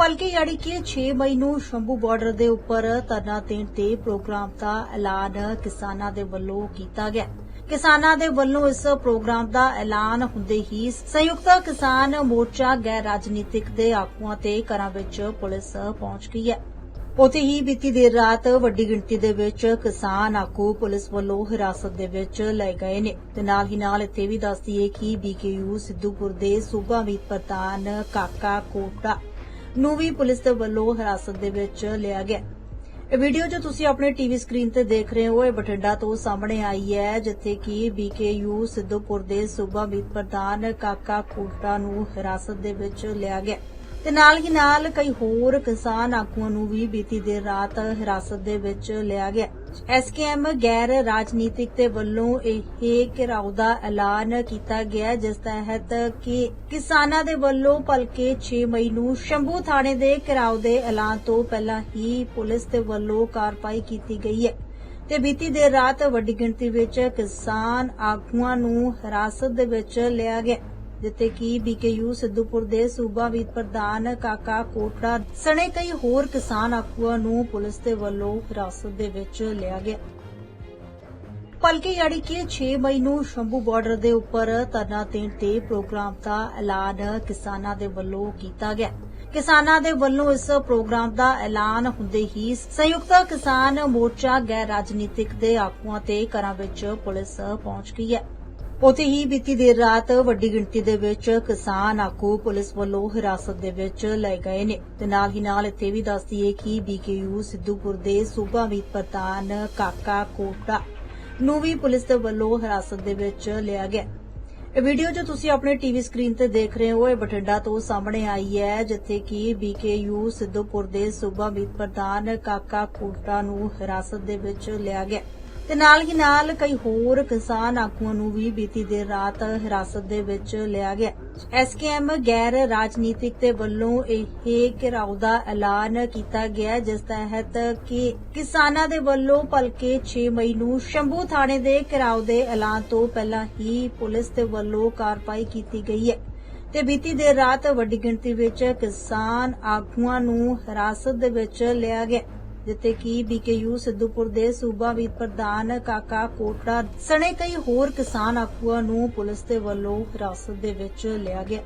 ਭਲਕੇ ਯਾਨੀ ਕਿ 6 ਮਈ ਨੂੰ ਸ਼ੰਭੂ ਬਾਰਡਰ ਦੇ ਉੱਪਰ ਧਰਨਾ ਦੇਣ ਤੇ ਪ੍ਰੋਗਰਾਮ ਦਾ ਐਲਾਨ ਕਿਸਾਨਾਂ ਦੇ ਵੱਲੋਂ ਕੀਤਾ ਗਿਆ। ਕਿਸਾਨਾਂ ਦੇ ਵੱਲੋਂ ਇਸ ਪ੍ਰੋਗਰਾਮ ਦਾ ਐਲਾਨ ਹੁੰਦੇ ਹੀ ਸੰਯੁਕਤ ਕਿਸਾਨ ਮੋਰਚਾ ਗੈਰ ਰਾਜਨੀਤਿਕ ਦੇ ਆਗੂਆਂ ਤੇ ਘਰਾਂ ਵਿੱਚ ਪੁਲਿਸ ਪਹੁੰਚ ਗਈ ਹੈ। ਉੱਥੇ ਹੀ ਬੀਤੀ ਦੇਰ ਰਾਤ ਵੱਡੀ ਗਿਣਤੀ ਦੇ ਵਿੱਚ ਕਿਸਾਨ ਆਗੂ ਪੁਲਿਸ ਵੱਲੋਂ ਹਿਰਾਸਤ ਦੇ ਵਿੱਚ ਲਏ ਗਏ ਨੇ ਤੇ ਨਾਲ ਹੀ ਨਾਲ ਇੱਥੇ ਵੀ ਦੱਸ ਦਈਏ ਕਿ ਬੀਕੇਯੂ ਸਿੱਧੂਪੁਰ ਦੇ ਸੂਬਾ ਮੀਤ ਪ੍ਰਧਾਨ ਕਾਕਾ ਕੋਟਾ ਨੂੰ ਵੀ ਪੁਲਿਸ ਦੇ ਵੱਲੋਂ ਹਿਰਾਸਤ ਦੇ ਵਿੱਚ ਲਿਆ ਗਿਆ। ਇਹ ਵੀਡੀਓ ਜੋ ਤੁਸੀਂ ਆਪਣੇ ਟੀਵੀ ਸਕਰੀਨ ਤੇ ਦੇਖ ਰਹੇ ਹੋ, ਇਹ ਬਠਿੰਡਾ ਤੋਂ ਸਾਹਮਣੇ ਆਈ ਹੈ, ਜਿੱਥੇ ਕਿ ਬੀਕੇਯੂ ਸਿੱਧੂਪੁਰ ਦੇ ਸੂਬਾ ਮੀਤ ਪ੍ਰਧਾਨ ਕਾਕਾ ਕੋਟਾ ਨੂੰ ਹਿਰਾਸਤ ਦੇ ਵਿੱਚ ਲਿਆ ਗਿਆ। ਤੇ ਨਾਲ ਹੀ ਨਾਲ ਕਈ ਹੋਰ ਕਿਸਾਨ ਆਗੂਆਂ ਨੂੰ ਵੀ ਬੀਤੀ ਦੇਰ ਰਾਤ ਹਿਰਾਸਤ ਦੇ ਵਿੱਚ ਲਿਆ ਗਿਆ। ਐਸਕੇਐਮ ਗੈਰ ਰਾਜਨੀਤਿਕ ਦੇ ਵੱਲੋਂ ਇਹ ਘਿਰਾਓ ਦਾ ਐਲਾਨ ਕੀਤਾ ਗਿਆ, ਜਿਸ ਤਹਿਤ ਕਿ ਕਿਸਾਨਾਂ ਦੇ ਵੱਲੋਂ ਭਲਕੇ 6 ਮਈ ਨੂੰ ਸ਼ੰਭੂ ਥਾਣੇ ਦੇ ਘਿਰਾਓ ਦੇ ਐਲਾਨ ਤੋਂ ਪਹਿਲਾਂ ਹੀ ਪੁਲਿਸ ਦੇ ਵੱਲੋਂ ਕਾਰਵਾਈ ਕੀਤੀ ਗਈ ਹੈ। ਤੇ ਬੀਤੀ ਦੇਰ ਰਾਤ ਵੱਡੀ ਗਿਣਤੀ ਵਿੱਚ ਕਿਸਾਨ ਆਗੂਆਂ ਨੂੰ ਹਿਰਾਸਤ ਦੇ ਵਿੱਚ ਲਿਆ ਗਿਆ। ਜਿੱਥੇ ਕਿ ਬੀਕੇਯੂ, ਸਿੱਧੂਪੁਰ ਦੇ ਸੂਬਾ ਵਿਤ ਪ੍ਰਧਾਨ ਕਾਕਾ ਕੋਟੜਾ ਸਣੇ ਕਈ ਹੋਰ ਕਿਸਾਨ ਆਗੂਆਂ ਨੂੰ ਪੁਲਿਸ ਦੇ ਵੱਲੋਂ ਹਿਰਾਸਤ ਦੇ ਵਿੱਚ ਲਿਆ ਗਿਆ। ਭਲਕੇ ਯਾਨੀ ਕੇ 6 ਮਈ ਨੂੰ ਸ਼ੰਭੂ ਬਾਰਡਰ ਦੇ ਉੱਪਰ ਧਰਨਾ ਦੇਣ ਤੇ ਪ੍ਰੋਗਰਾਮ ਦਾ ਐਲਾਨ ਕਿਸਾਨਾਂ ਦੇ ਵੱਲੋਂ ਕੀਤਾ ਗਿਆ। ਕਿਸਾਨਾਂ ਦੇ ਵੱਲੋਂ ਇਸ ਪ੍ਰੋਗਰਾਮ ਦਾ ਐਲਾਨ ਹੁੰਦੇ ਹੀ ਸੰਯੁਕਤ ਕਿਸਾਨ ਮੋਰਚਾ ਗੈਰ ਰਾਜਨੀਤਿਕ ਦੇ ਆਗੂਆਂ ਤੇ ਘਰਾਂ ਵਿੱਚ ਪੁਲਿਸ ਪਹੁੰਚ ਗਈ ਹੈ। ਉੱਥੇ ਹੀ ਬੀਤੀ ਦੇਰ ਰਾਤ ਵੱਡੀ ਗਿਣਤੀ ਦੇ ਵਿੱਚ ਕਿਸਾਨ ਆਗੂ ਪੁਲਿਸ ਵੱਲੋਂ ਹਿਰਾਸਤ ਦੇ ਵਿੱਚ ਲਏ ਗਏ ਨੇ। ਤੇ ਨਾਲ ਹੀ ਨਾਲ ਇੱਥੇ ਵੀ ਦੱਸਦੀ ਦਈਏ ਕਿ ਬੀਕੇਯੂ ਸਿੱਧੂਪੁਰ ਦੇ ਸੂਬਾ ਮੀਤ ਪ੍ਰਧਾਨ ਕਾਕਾ ਕੋਟਾ ਨੂੰ ਵੀ ਪੁਲਿਸ ਦੇ ਵੱਲੋਂ ਹਿਰਾਸਤ ਦੇ ਵਿੱਚ ਲਿਆ ਗਿਆ। ਇਹ ਵੀਡੀਓ ਜੋ ਤੁਸੀਂ ਆਪਣੇ ਟੀਵੀ ਸਕਰੀਨ ਤੇ ਦੇਖ ਰਹੇ ਹੋ, ਇਹ ਬਠਿੰਡਾ ਤੋਂ ਸਾਹਮਣੇ ਆਈ ਹੈ, ਜਿੱਥੇ ਕਿ ਬੀਕੇਯੂ ਸਿੱਧੂਪੁਰ ਦੇ ਸੂਬਾ ਮੀਤ ਪ੍ਰਧਾਨ ਕਾਕਾ ਕੋਟਾ ਨੂੰ ਹਿਰਾਸਤ ਦੇ ਵਿੱਚ ਲਿਆ ਗਿਆ। ਤੇ ਨਾਲ ਹੀ ਨਾਲ ਕਈ ਹੋਰ ਕਿਸਾਨ ਆਗੂਆਂ ਨੂੰ ਵੀ ਬੀਤੀ ਦੇਰ ਰਾਤ ਹਿਰਾਸਤ ਦੇ ਵਿੱਚ ਲਿਆ ਗਿਆ। ਐਸਕੇਐਮ ਗੈਰ ਰਾਜਨੀਤਿਕ ਦੇ ਵੱਲੋਂ ਇਹ ਘਿਰਾਓ ਦਾ ਐਲਾਨ ਕੀਤਾ ਗਿਆ, ਜਿਸ ਤਹਿਤ ਕਿ ਕਿਸਾਨਾਂ ਦੇ ਵੱਲੋਂ ਭਲਕੇ 6 ਮਈ ਨੂੰ ਸ਼ੰਭੂ ਥਾਣੇ ਦੇ ਘਿਰਾਓ ਦੇ ਐਲਾਨ ਤੋਂ ਪਹਿਲਾਂ ਹੀ ਪੁਲਿਸ ਦੇ ਵੱਲੋਂ ਕਾਰਵਾਈ ਕੀਤੀ ਗਈ ਹੈ। ਤੇ ਬੀਤੀ ਦੇਰ ਰਾਤ ਵੱਡੀ ਗਿਣਤੀ ਵਿੱਚ ਕਿਸਾਨ ਆਗੂਆਂ ਨੂੰ ਹਿਰਾਸਤ ਦੇ ਵਿੱਚ ਲਿਆ ਗਿਆ। ਜਿੱਥੇ ਕਿ ਬੀਕੇਯੂ, ਸਿੱਧੂਪੁਰ ਦੇ ਸੂਬਾ ਵੀ ਪ੍ਰਧਾਨ ਕਾਕਾ ਕੋਟਾ ਸਣੇ ਕਈ ਹੋਰ ਕਿਸਾਨ ਆਗੂਆਂ ਨੂੰ ਪੁਲਿਸ ਦੇ ਵੱਲੋਂ ਹਿਰਾਸਤ ਦੇ ਵਿੱਚ ਲਿਆ ਗਿਆ।